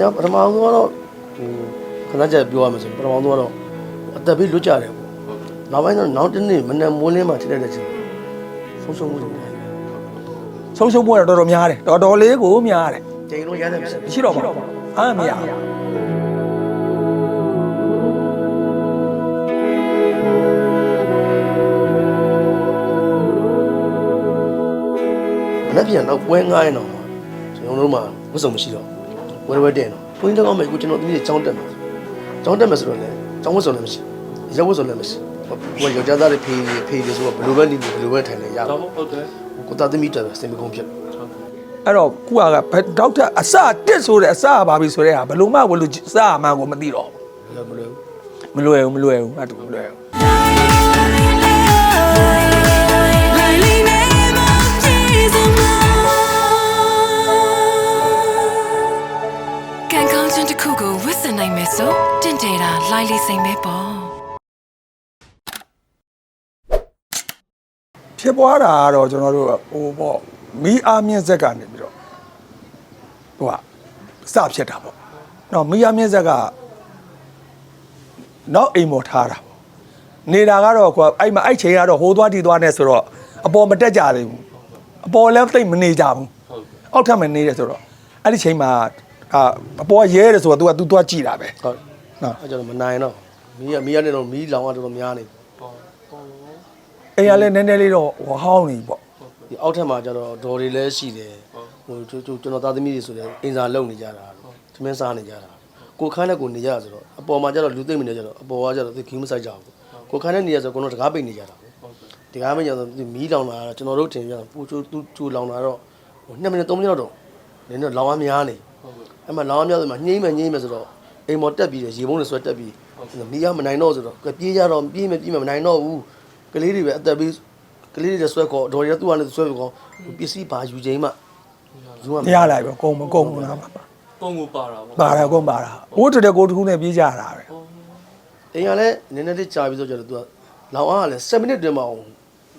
ညာပထမဆုံးကတော့ဟိုခဏချက်ပြောရမယ်ဆိုရင်ပထမဆုံးကတော့အသက်ဘေးလွတ်ကြတယ်ပေါ့နောက်ပိုင်းတော့နောက်တစ်နေ့မနေ့မိုးလင်းမှထိတဲ့တဲ့ချင်းဆုံးရှုံးမှုတွေများတယ်ဆုံးရှုံးမှုကတော့တော်တော်များတယ်တော်တော်လေးကိုများတယ်ကျင်းလို့ရတယ်မရှိမရှိတော့ပါဘူးအားမရဘူးမနေ့ပြန်တော့ပွဲငားရင်တော့ကျွန်တော်တို့မှဝတ်စုံမရှိတော့ ဝဲဝဲတဲ့တော့ဘုန်းကြီးတော်ကမှအခုကျွန်တော်သမီးတွေចောင်းတက်မှာចောင်းတက်မှာဆိုတော့လေចောင်းဝတ်စုံလည်းမရှိရက်ဝတ်စုံလည်းမရှိဟိုယောက်ျားသားတွေဖေးဖေးတွေဆိုတော့ဘယ်လိုပဲနေဘယ်လိုပဲထိုင်နေရ ဒါ တော့ ဟုတ်တယ် ကိုသားသမီးတော်စင်မကုန်းဖြစ် အဲ့တော့ခုကဘယ်ဒေါက်တာအစတက်ဆိုတဲ့အစပါပြီဆိုတဲ့ဟာဘယ်လိုမှဘယ်လိုစအမှန်ကိုမသိတော့ လည်းမလို့ ဘူးမလွယ်ဘူးမလွယ်ဘူးအတူမလွယ်ဘူး Can come to the kugo with the name so didn't data Riley say me ball ဖြစ်ပွားတာကတော့ကျွန်တော်တို့ဟိုပေါ့မီးအားမြင့်ဆက်ကနေပြီးတော့ဟိုကစဖြစ်တာပေါ့နော်မီးအားမြင့်ဆက်ကနောက်အိမ်ပေါ်ထားတာပေါ့နေတာကတော့ကွာအဲ့မှာအဲ့ချိန်ကတော့ဟိုသွားတီသွားနေဆိုတော့အပေါ်မတက်ကြသေးဘူးအပေါ်လည်းသိပ်မနေကြဘူးဟုတ်ကဲ့အောက်ထပ်မှာနေတယ်ဆိုတော့အဲ့ဒီချိန်မှာ အာအပေါ်ကရဲတယ်ဆိုတော့ तू က तू သွားကြည့်တာပဲဟုတ်နော်အဲ့ကျတော့မနိုင်တော့မီးကမီးကနေတော့မီးလောင်ကတော်တော်များနေဟောဟောအိမ်ကလည်းနည်းနည်းလေးတော့ဟိုဟောင်းနေပေါ့ဒီအောက်ထပ်မှာကျတော့ဒေါ်တွေလည်းရှိတယ်ဟိုကျွန်တော်ကျွန်တော်သားသမီးတွေဆိုလည်းအင်စာလုံနေကြတာသမင်းစားနေကြတာကိုခန်းနဲ့ကိုနေကြတာဆိုတော့အပေါ်မှာကျတော့လူသိမ့်မနေကြတော့အပေါ်ကကျတော့သိခင်းမဆိုင်ကြဘူးကိုခန်းနဲ့နေရဆိုကတော့တကားပိတ်နေကြတာဒီကားပိတ်ကြတော့မီးလောင်လာတော့ကျွန်တော်တို့ထင်ကြပူချိုတူတူလောင်လာတော့ဟို2မိနစ်3မိနစ်တော့နည်းနည်းလောင်အားများနေဟုတ်ကဲ့ အဲ့မှာလောင်အားများဆိုမှညှိမ့်မယ်ညှိမ့်မယ်ဆိုတော့အိမ်မော်တက်ပြီးရေပုံးတွေဆွဲတက်ပြီးမီးရမနိုင်တော့ဆိုတော့ပြေးကြတော့ပြေးမယ်ပြေးမယ်မနိုင်တော့ဘူးကလေးတွေပဲအသက်ပြီးကလေးတွေဆွဲခေါ်ဒေါ်ရီကသူ့ကနေဆွဲပြီးခေါ်ပစ္စည်းပါယူချိန်မှယူမှမရလိုက်ပဲကုံမကုံဘူးလားပါပုံကိုပါတာပေါ့ပါတာကုံပါတာဟိုတတဲ့ကိုတစ်ခုနဲ့ပြေးကြတာပဲအိမ်ကလည်းနည်းနည်းလေးကြာပြီးဆိုကြတော့သူကလောင်အားကလည်း7မိနစ်တွင်မှအောင်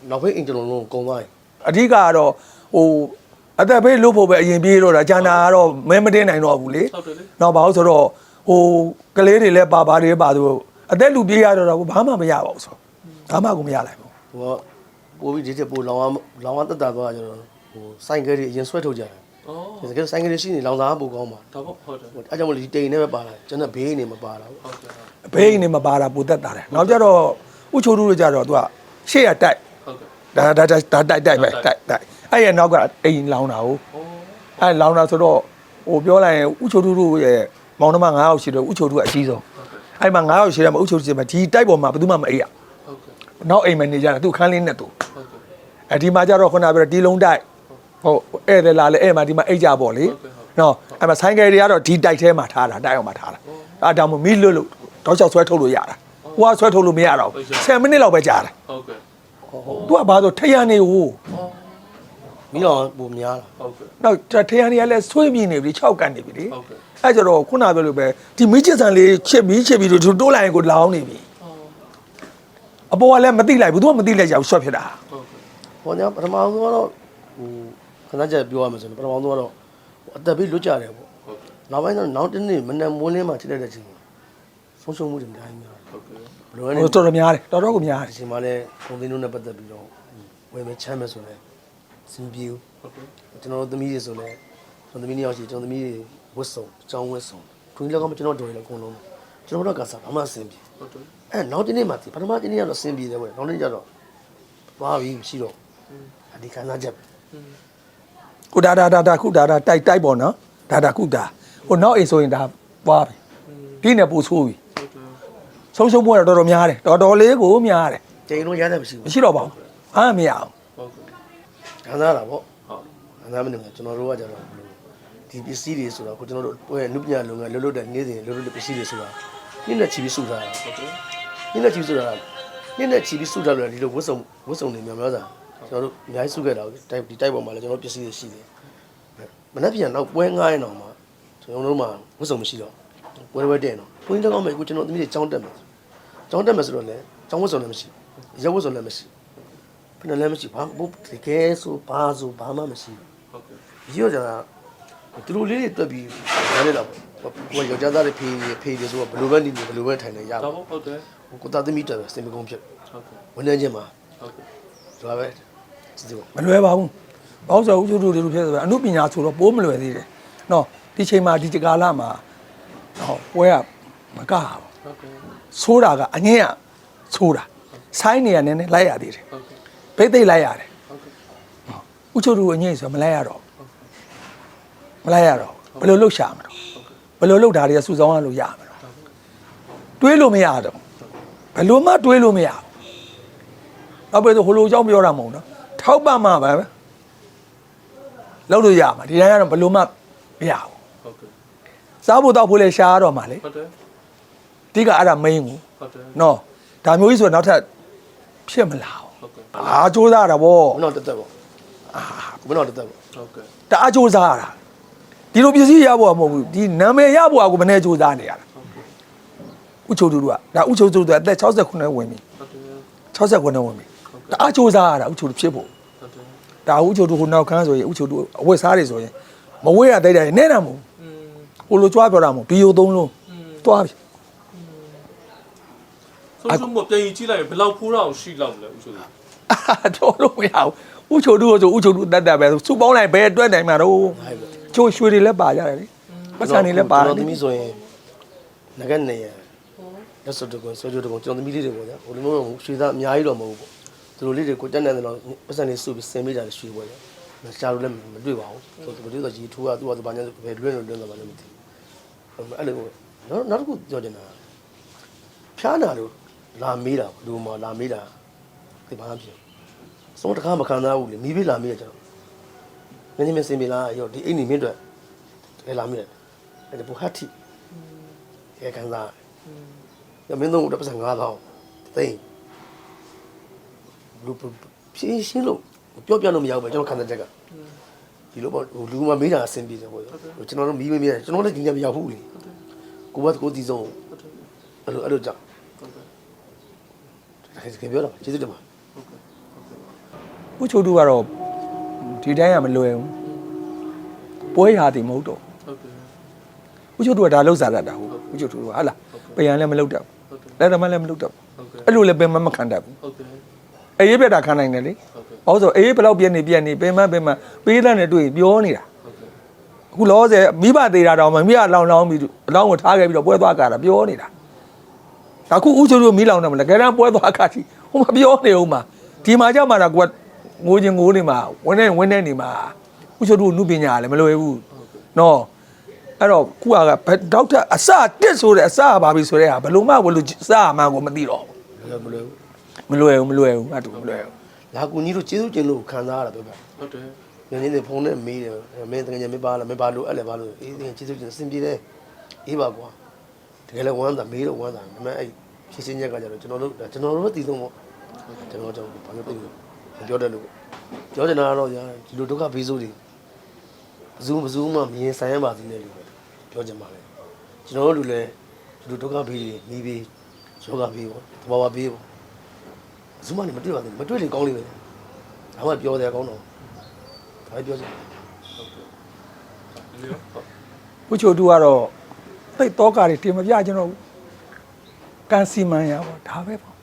နောက်ဖေးအင်ဂျင်လုံးလုံးကုန်သွားရင်အဓိကကတော့ဟို အသက်ဘေးလွတ်ဖို့ပဲအရင်ပြေးတော့တာဂျန်နာကတော့မဲမတင်းနိုင်တော့ဘူးလေဟုတ်တယ်လေနောက်ပါလို့ဆိုတော့ဟိုကလေးတွေလည်းပါပါတွေပါသူအသက်လူပြေးရတော့တော့ဘာမှမရပါဘူးဆိုဘာမှကိုမရလိုက်ဘူးဟိုကပိုးပြီးဒီတက်ပိုးလောင်အားလောင်အားတက်တာသွားကြတော့ဟိုစိုင်ကယ်တွေအရင်ဆွဲထုတ်ကြတယ်ဩဒီကယ်စိုင်ကယ်တွေရှိနေလောင်စားပိုကောင်းပါဒါပေါ့ဟုတ်တယ်ဟိုအဲကြောင့်မလို့ဒီတိန်နဲ့ပဲပါလာကျွန်တော်ဘေးနေမပါလာဘူးဟုတ်ကဲ့ဘေးနေမပါတာပူသက်တာတယ်နောက်ကြတော့ဥချိုတူတို့ကြတော့သူကရှေ့ရတိုက်ဟုတ်ကဲ့ဒါဒါဒါဒါတိုက်တိုက်ပဲတိုက်တိုက် အဲ့ရနောက်ကအိမ်လောင်တာဟုတ်ဩအဲ့လောင်တာဆိုတော့ဟိုပြောလိုက်ရင်ဥချိုတူတို့ရဲ့မောင်နှမ9ယောက်ရှိတော့ဥချိုတူကအကြီးဆုံးအဲ့မှာ9ယောက်ရှိတယ်မှာဥချိုတူရှိမှာဒီတိုက်ပေါ်မှာဘယ်သူမှမအိပ်ရဟုတ်ကဲ့နောက်အိမ်မနေကြတာသူခန်းလေးနဲ့သူဟုတ်ကဲ့အဲ့ဒီမှာကြတော့ခုနကပြောဒီလုံးတိုက်ဟုတ်ဧည့်တယ်လာလေအဲ့မှာဒီမှာအိတ်ကြပေါ့လေနော်အဲ့မှာဆိုင်ကယ်တွေကတော့ဒီတိုက်ထဲမှာထားတာတိုက်အောင်မှာထားတာအဲ့ဒါမှမီးလွတ်လို့တောက်ချောက်ဆွဲထုတ်လို့ရတာဟိုကဆွဲထုတ်လို့မရတော့ဘူး10မိနစ်လောက်ပဲကြာတယ်ဟုတ်ကဲ့သူကဘာလို့ထရန်နေဟို မီးလောင်ပိုများလာဟုတ်ကဲ့ နောက်ထရန်နေကလည်းဆွေးမြင်နေပြီ6ကန်နေပြီလေဟုတ်ကဲ့ အဲ့ကြတော့ခုနပြောလို့ပဲဒီမီးချစ်ဆန်လေးချစ်ပြီးချစ်ပြီးတို့တိုးလိုက်ရင်ကိုလောင်းနေပြီအပေါ်ကလည်းမသိလိုက်ဘူးသူကမသိလိုက်ကြဘူးဆွတ်ဖြစ်တာဟုတ်ကဲ့ဟောညာပထမဆုံးကတော့ဟိုခဏချက်ပြောရမယ်ဆိုရင်ပထမဆုံးကတော့အသက်ဘေးလွတ်ကြတယ်ပေါ့ဟုတ်ကဲ့နောက်ပိုင်းတော့နောက်တစ်နေ့မနေ့မိုးလင်းမှထိတဲ့တဲ့ချင်းဆုံးရှုံးမှုတွေအများကြီးများတယ်ဟုတ်ကဲ့ဘယ်လိုလဲဟိုတော်တော်များတယ်တော်တော်ကိုများတယ် ဒီချိန်မှာလည်းခုံသိန်းတို့နဲ့ပတ်သက်ပြီးတော့ဝယ်မယ်ချမ်းမယ်ဆိုလည်း စင်ပြေဘူးဟုတ်ကဲ့ကျွန်တော်တို့သမီးတွေဆိုလည်းကျွန်တော်သမီးနှစ်ယောက်ရှိကျွန်တော်သမီးတွေဝတ်စုံအကြောင်းဝတ်စုံတွင်းလောက်ကမှကျွန်တော်တို့လည်းအကုန်လုံးကျွန်တော်တို့ကစားဘာမှအဆင်ပြေဟုတ်တယ်အဲနောက်တစ်နေ့မှဒီပထမတစ်နေ့ကတော့အဆင်ပြေတယ်ပေါ့နောက်နေ့ကျတော့သွားပြီမရှိတော့အဒီခန်းစားချက်ပဲခုဒါဒါဒါဒါခုဒါဒါတိုက်တိုက်ပေါ့နော်ဒါဒါခုဒါဟိုနောက်အိမ်ဆိုရင်ဒါပွားပြီပြင်းနေပူဆိုးပြီဟုတ်တယ်ဆုံးရှုံးမှုကတော့တော်တော်များတယ်တော်တော်လေးကိုများတယ်ကျင်းလို့ရတယ်မရှိမဘူးရှိတော့ပါဘူးအားမရအောင်ဟုတ်ကဲ့ ခန်းစားတာပေါ့ ဟုတ် ခန်းစားမနေဘူးကျွန်တော်တို့ကကျတော့ဘယ်လိုဒီပစ္စည်းတွေဆိုတော့ကိုကျွန်တော်တို့ပွဲလူပညာလုံငယ်လွတ်လွတ်တဲ့နေ့စဉ်လွတ်လွတ်တဲ့ပစ္စည်းတွေဆိုတာနေ့နဲ့ချီပြီးစုထားတာ ဟုတ်ကဲ့ နေ့နဲ့ချီပြီးစုထားတာနေ့နဲ့ချီပြီးစုထားလို့ဒီလိုဝတ်စုံဝတ်စုံတွေများများစားကျွန်တော်တို့အများကြီးစုခဲ့တာကိုတိုက်ဒီတိုက်ပေါ်မှာလည်းကျွန်တော်ပစ္စည်းတွေရှိတယ်မနေ့ပြန်တော့ပွဲငားရင်တော့မှကျွန်တော်တို့မှဝတ်စုံမရှိတော့ပွဲဝဲတဲ့တော့ဘုန်းကြီးတော်ကမှကိုကျွန်တော်သမီးတွေចောင်းတက်မယ်ចောင်းတက်မယ်ဆိုတော့လေចောင်းဝတ်စုံလည်းမရှိရက်ဝတ်စုံလည်းမရှိ ဖဏလည်းမရှိဘာဘုတကယ်ဆိုဘာဆိုဘာမှမရှိဟုတ်ကဲ့ဘူးကြီးရောကြာသူတို့လေးတွေတွက်ပြီးနားလေတော့ကိုယောက်ျားသားတွေဖေးဖေးတွေဆိုတော့ဘယ်လိုပဲနေနေဘယ်လိုပဲထိုင်နေရဒါပါပေါ့ဟုတ်တယ်ကိုသားသမီးတက်ပဲစင်မကုန်းဖြစ်ဟုတ်ကဲ့ဝန်ထမ်းချင်းမှာဟုတ်ကဲ့ဒါပဲစီစီမလွယ်ပါဘူးဘာလို့ဆိုတော့ဥကျုတို့တွေလိုဖြစ်ဆိုတော့အမှုပညာဆိုတော့ပိုးမလွယ်သေးတယ်နော်ဒီချိန်မှာဒီကာလမှာဟောပွဲကမကဘူးဟုတ်ကဲ့ဆိုးတာကအငင်းကဆိုးတာဆိုင်းနေရနည်းနည်းလိုက်ရသေးတယ်ဟုတ်ကဲ့ ဘိတ်သိက်လိုက်ရတယ်ဟုတ်ကဲ့ဥချုပ်တို့အငင်းဆိုတော့မလိုက်ရတော့မလိုက်ရတော့ဘယ်လိုလှုပ်ရှားမလို့ဘယ်လိုလှုပ်တာတွေကစူဆောင်းရလို့ရမှာတော့တွေးလို့မရတော့ဘယ်လိုမှတွေးလို့မရဘူးနောက်ပြီးတော့ဟိုလိုအကြောင်းပြောတာမဟုတ်နော်ထောက်ပံ့မှာပဲလှုပ်လို့ရမှာဒီတိုင်းကတော့ဘယ်လိုမှမရဘူးဟုတ်ကဲ့စားဖို့တော့ဖို့လဲရှားရတော့မှာလေဟုတ်တယ်အဓိကအဲ့ဒါ main ကိုဟုတ်တယ်နော်ဒါမျိုးကြီးဆိုတော့နောက်ထပ်ဖြစ်မလာဘူးဟုတ်ကဲ့ အားစူးစမ်းရတာဗောမင်းတော့တက်တက်ပေါ့အာမင်းတော့တက်တက်ပေါ့ဟုတ်ကဲ့တအားစူးစမ်းရတာဒီလိုပစ္စည်းရဖို့ကမဟုတ်ဘူးဒီနာမည်ရဖို့ကကိုမနေ့စူးစမ်းနေရတာဥချိုတူတူကဒါဥချိုတူတူအသက်69ဝင်ပြီ69ဝင်ပြီတအားစူးစမ်းရတာဥချိုတူဖြစ်ဖို့ဒါဥချိုတူဟိုနောက်ခန်းဆိုရင်ဥချိုတူအဝတ်စားတွေဆိုရင်မဝဲရတိုက်တယ်နဲ့တာမဟုတ်ဟိုလိုကြွားပြောတာမဟုတ်ဘီယိုသုံးလုံးတွားပြီဆုံးဆုံးမပြန်ကြီးကြည့်လိုက်ဘယ်လောက်ဖိုးတာကိုရှိလောက်လဲဥချိုတူ တော်လို့မရဘူးဥချုပ်တူဆိုဥချုပ်တူတတ်တတ်ပဲစူပေါင်းလိုက်ဘယ်အတွက်နိုင်မှာတော့ဟိုက်ပဲချိုးရွှေတွေလည်းပါကြတယ်လေပတ်စံတွေလည်းပါကျွန်တယ်တော်သမီးဆိုရင်ငကနေရလက်စတကွန်ဆွေးကြတကွန်ကျွန်တော်သမီးလေးတွေပေါ့ဗျာဟိုလိုမျိုးရွှေသားအများကြီးတော့မဟုတ်ဘူးသူတို့လေးတွေကိုတက်နေတယ်တော့ပတ်စံလေးစုပြီးဆင်မိတာရွှေပေါ့ဗျာရှားလို့လည်းမတွေ့ပါဘူးဆိုတော့ဒီလိုဆိုကြီးထိုးကသူ့ကသူဘာညာဘယ်လွဲ့လို့လွဲ့တော့မှလည်းမသိဘူးအဲ့လိုနော်နောက်တစ်ခုပြောချင်တာဖျားနာလို့လာမေးတာလူမလာမေးတာ ဒီဘာမှဖြစ်စုံတကားမခံစားဘူးလေမိပြီးလာမေးရကြတော့မင်းမင်းစင်ပြီလားရောဒီအိမ်နေမင်းတို့လဲလာမေးတယ်အဲ့ဒါဘူဟတ်တီရဲခံစားရမင်းတို့တော့ပတ်စံ9000သိန်းလူဖြင်းရှင်းလို့ပြောပြလို့မရဘူးပဲကျွန်တော်ခံစားချက်ကဒီလိုပေါ့လူမမေးတာအဆင်ပြေတယ်ပေါ့ကျွန်တော်တို့မီးမမေးတယ်ကျွန်တော်လည်းဒီညမရောက်ဘူးလေကိုဘတ်ကိုတီးဆုံးအဲ့လိုအဲ့လိုကြောင့်ဟုတ်ကဲ့ဒါကပြောတော့ကျေးဇူးတင်ပါ ဥချိုတူကတော့ဒီတိုင်းကမလွယ်ဘူးပွဲရာတည်မဟုတ်တော့ဟုတ်ကဲ့ဥချိုတူကဒါလောက်စားတတ်တာဟုတ်ဥချိုတူကဟာလားပယံလည်းမလောက်တတ်ဟုတ်ကဲ့ဘူးလက်သမားလည်းမလောက်တတ်ဘူးဟုတ်ကဲ့အဲ့လိုလည်းပင်မမခံတတ်ဘူးဟုတ်ကဲ့အေးပြက်တာခံနိုင်တယ်လေဟုတ်ကဲ့ဘာလို့ဆိုအေးဘယ်လောက်ပြက်နေပြက်နေပင်မပင်မပေးတဲ့နဲ့တွေ့ရင်ပြောနေတာဟုတ်ကဲ့အခုလောဆယ်မိဘသေးတာတော့မမိဘလောင်လောင်ပြီးအလောင်းကိုထားခဲ့ပြီးတော့ပွဲသွားကြတာပြောနေတာဒါခုဥချိုတူမီးလောင်တယ်မလားကဲတမ်းပွဲသွားကြပြီဟိုမပြောနေဦးမှာဒီမှာကြောက်မှာတော့ကွာ ငိုချင်ငိုနေမှာဝင်းနေဝင်းနေနေမှာဥချိုတူနုပညာလည်းမလွယ်ဘူးနော်အဲ့တော့ခုကဘယ်ဒေါက်တာအစတက်ဆိုတဲ့အစပါပြီဆိုတဲ့ဟာဘယ်လိုမှဘယ်လိုစအမှန်ကိုမသိတော့လည်းမလွယ်ဘူးဘူးမလွယ်ဘူးမလွယ်ဘူးအတူမလွယ်ဘူးလာကူကြီးတို့ကျေးဇူးတင်လို့ခံစားရတာပဲဗျဟုတ်တယ်ညနေနေဖုန်းနဲ့မေးတယ်မင်းတကယ်ကြီးမပါလားမပါလို့အဲ့လည်းပါလို့အေးတင်ကျေးဇူးတင်အဆင်ပြေတယ်အေးပါကွာတကယ်လည်းဝမ်းသာမေးတော့ဝမ်းသာဒါပေမဲ့အဲ့ဖြည့်ချင်းချက်ကကြတော့ကျွန်တော်တို့ကျွန်တော်တို့တည်ဆုံးပေါ့ကျွန်တော်ကျွန်တော်ဘာလို့သိလို့မ ပြောတတ်လို့ပြောချင်တာကတော့ညာဒီလိုဒုက္ခဘေးဆိုးတွေဘဇူးဘဇူးမှမြင်ဆိုင်ရပါသေးတယ်လို့ပြောချင်ပါတယ်ကျွန်တော်တို့လူလည်းဒီလိုဒုက္ခဘေးတွေမိဘေးယောဂဘေးပေါ့တဘာဝဘေးပေါ့ဘဇူးမှလည်းမတွေ့ပါဘူးမတွေ့လေကောင်းလိမ့်မယ်ဒါမှပြောတယ်ကောင်းတော့ဒါပဲပြောချင်တယ်ဒီလိုဟုတ်ဘုချိုတူကတော့သိတော့ကားတွေတင်မပြကျွန်တော်ဘူးကန်စီမန်ရပါဒါပဲပေါ့